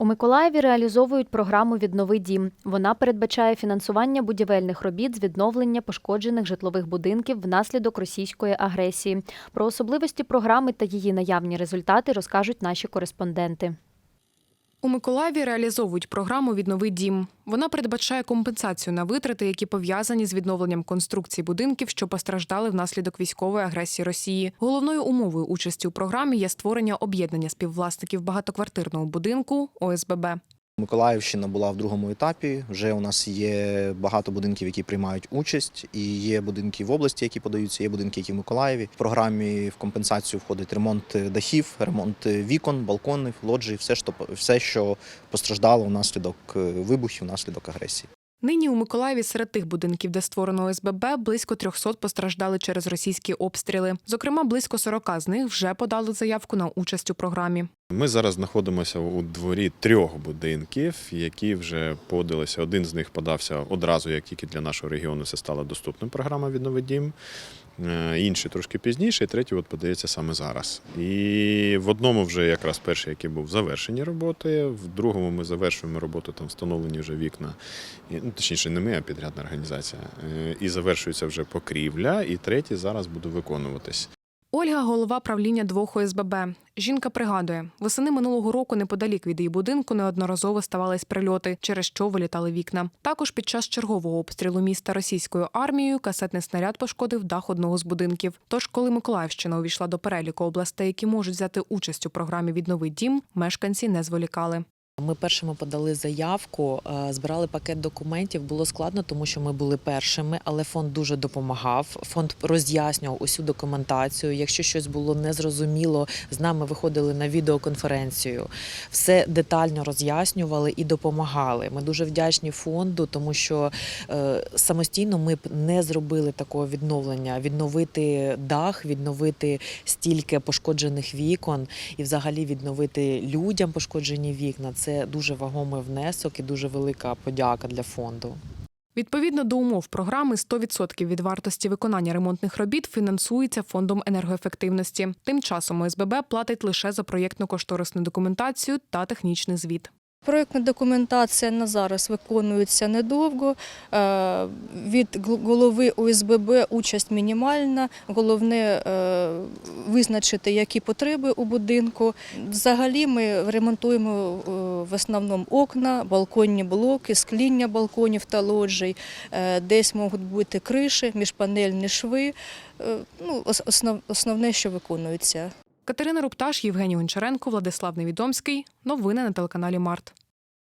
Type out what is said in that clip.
У Миколаєві реалізовують програму Віднови дім. Вона передбачає фінансування будівельних робіт з відновлення пошкоджених житлових будинків внаслідок російської агресії. Про особливості програми та її наявні результати розкажуть наші кореспонденти. У Миколаєві реалізовують програму Віднови дім. Вона передбачає компенсацію на витрати, які пов'язані з відновленням конструкцій будинків, що постраждали внаслідок військової агресії Росії. Головною умовою участі у програмі є створення об'єднання співвласників багатоквартирного будинку ОСББ. Миколаївщина була в другому етапі. Вже у нас є багато будинків, які приймають участь, і є будинки в області, які подаються, є будинки, які в Миколаєві. В програмі в компенсацію входить ремонт дахів, ремонт вікон, балконів, лоджій, все, що все, що постраждало внаслідок е, вибухів, внаслідок агресії. Нині у Миколаєві серед тих будинків, де створено ОСББ, близько 300 постраждали через російські обстріли. Зокрема, близько 40 з них вже подали заявку на участь у програмі. Ми зараз знаходимося у дворі трьох будинків, які вже подалися. Один з них подався одразу, як тільки для нашого регіону це стала доступним програма «Віднови дім». Е, Інший трошки пізніше, і третій от подається саме зараз. І в одному вже якраз перший, який був завершені роботи, в другому ми завершуємо роботу, там встановлені вже вікна, ну, точніше, не ми, а підрядна організація. Е, І завершується вже покрівля, і третій зараз буде виконуватись. Ольга голова правління двох ОСББ. Жінка пригадує, восени минулого року неподалік від її будинку неодноразово ставались прильоти, через що вилітали вікна. Також під час чергового обстрілу міста російською армією касетний снаряд пошкодив дах одного з будинків. Тож, коли Миколаївщина увійшла до переліку областей, які можуть взяти участь у програмі Віднови дім, мешканці не зволікали. Ми першими подали заявку, е, збирали пакет документів. Було складно, тому що ми були першими, але фонд дуже допомагав. Фонд роз'яснював усю документацію. Якщо щось було незрозуміло, з нами виходили на відеоконференцію. Все детально роз'яснювали і допомагали. Ми дуже вдячні фонду, тому що е, самостійно ми б не зробили такого відновлення, відновити дах, відновити стільки пошкоджених вікон і взагалі відновити людям пошкоджені вікна. Це дуже вагомий внесок і дуже велика подяка для фонду. Відповідно до умов програми, 100% від вартості виконання ремонтних робіт фінансується фондом енергоефективності. Тим часом ОСББ платить лише за проєктно-кошторисну документацію та технічний звіт. Проєктна документація на зараз виконується недовго. Е, Від голови ОСББ участь мінімальна. Головне е, визначити, які потреби у будинку. Взагалі ми ремонтуємо е, в основному окна, балконні блоки, скління балконів та лоджій. Е, Десь можуть бути криші, міжпанельні шви. Е, Ну, основ- основне, що виконується. Катерина Рупташ, Євгеній Гончаренко, Владислав Невідомський. Новини на телеканалі Март.